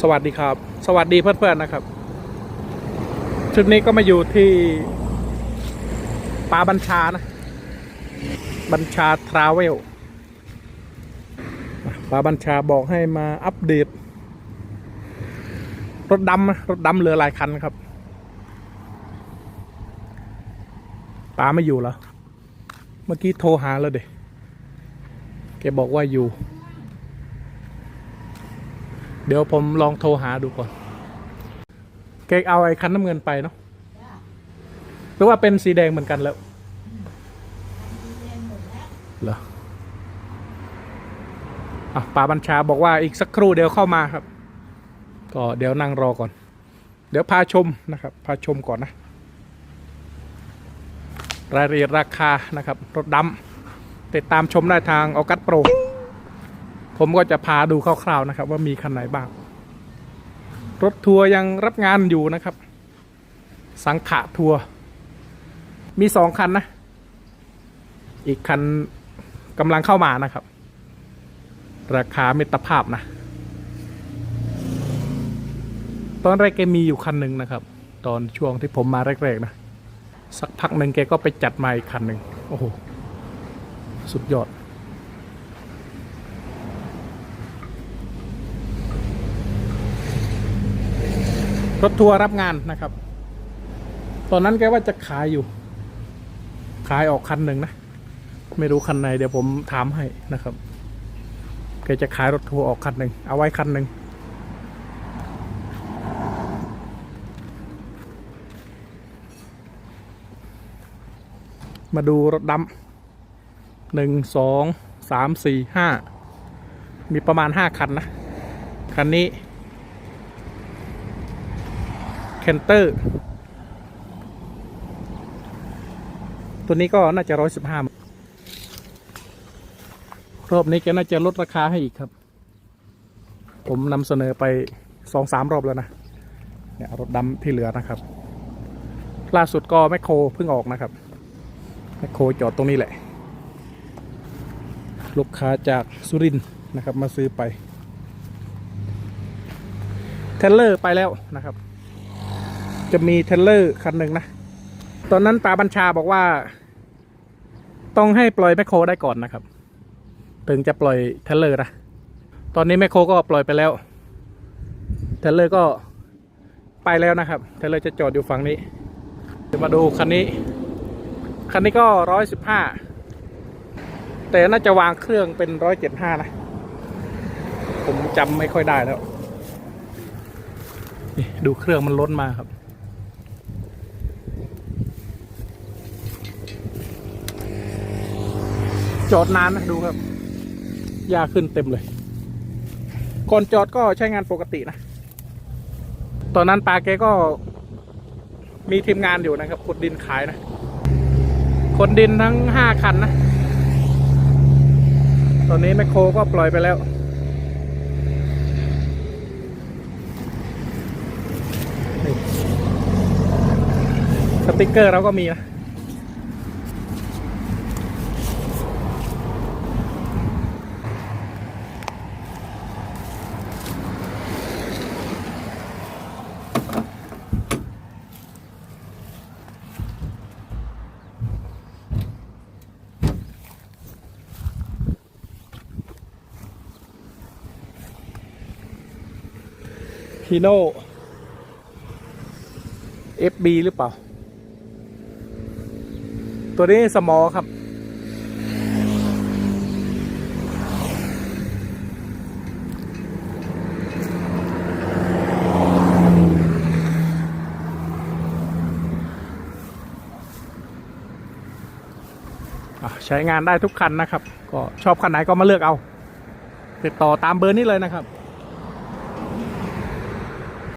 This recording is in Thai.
สวัสดีครับ สวัสดีเพื่อนๆนะครับทริปนี้ก็มาอยู่ที่ป่าบัญชานะ บัญชาทราเวลป่าบัญชาบอกให้มาอัปเดต รถดำรถดำเรือหลายคันครับป้าไม่อยู่แล้วเมื่อกี้โทรหาแล้วเด็กแกบอกว่าอยู่ เดี๋ยวผมลองโทรหาดูก่อนแกเอาไอ้คันน้ำเงินไปเนาะหรือว่าเป็นสีแดงเหมือนกันแล้วเหรออะป่าบัญชาบอกว่าอีกสักครู่เดี๋ยวเข้ามาครับ ก็เดี๋ยวนั่งรอก่อน เดี๋ยวพาชมนะครับ พาชมก่อนนะ รายละเอียดราคานะครับ รถดำติดตามชมได้ทางออกัสโปร ผมก็จะพาดูคร่าวๆนะครับ ว่ามีคันไหนบ้าง รถทัวร์ยังรับงานอยู่นะครับ สังขะทัวร์มีสองคันนะ อีกคันกำลังเข้ามานะครับ ราคามิตรภาพนะ ตอนแรกแกมีอยู่คันหนึ่งนะครับ ตอนช่วงที่ผมมาแรกๆนะ สักพักหนึ่งแกก็ไปจัดมาอีกคันหนึ่งโอ้โห สุดยอด รถทัวร์รับงานนะครับ ตอนนั้นแกว่าจะขายอยู่ ขายออกคันหนึ่งนะ ไม่รู้คันไหนเดี๋ยวผมถามให้นะครับแกจะขายรถทัวร์ออกคันหนึ่งเอาไว้คันหนึ่งมาดูรถดำหนึ่งสองสามสี่ห้ามีประมาณห้าคันนะ คันนี้ คนเตอร์ ตัวนี้ก็น่าจะร้อยสิบห้ารอบนี้แกน่าจะลดราคาให้อีกครับ ผมนำเสนอไปสองสามรอบแล้วนะเนี่ยรถดำที่เหลือนะครับ ล่าสุดก็แมคโครเพิ่งออกนะครับแมคโครจอดตรงนี้แหละ ลูกค้าจากสุรินทร์นะครับมาซื้อไป เทเลอร์ไปแล้วนะครับ จะมีเทเลอร์คันหนึ่งนะ ตอนนั้นตาบัญชาบอกว่า ต้องให้ปล่อยแมคโครได้ก่อนนะครับ ถึงจะปล่อยเทเลอร์นะ ตอนนี้แมคโครก็ปล่อยไปแล้ว เทเลอร์ก็ไปแล้วนะครับ เทเลอร์จะจอดอยู่ฝั่งนี้ เดี๋ยวมาดูคันนี้ คันนี้ก็ร้อยสิบห้า แต่น่าจะวางเครื่องเป็นร้อยเจ็ดห้านะ ผมจำไม่ค่อยได้แล้วดูเครื่องมันล้นมาครับ จอดนานนะดูครับยาขึ้นเต็มเลย ก่อนจอดก็ใช้งานปกตินะ ตอนนั้นปาแกก็มีทีมงานอยู่นะครับขุดดินขายนะขนดินทั้งห้าคันนะ ตอนนี้แมคโครก็ปล่อยไปแล้วสติกเกอร์เราก็มีนะ ฮีโน่ FB หรือเปล่า ตัวนี้สมอครับ ใช้งานได้ทุกคันนะครับ ก็ชอบคันไหนก็มาเลือกเอา ติดต่อตามเบอร์นี้เลยนะครับ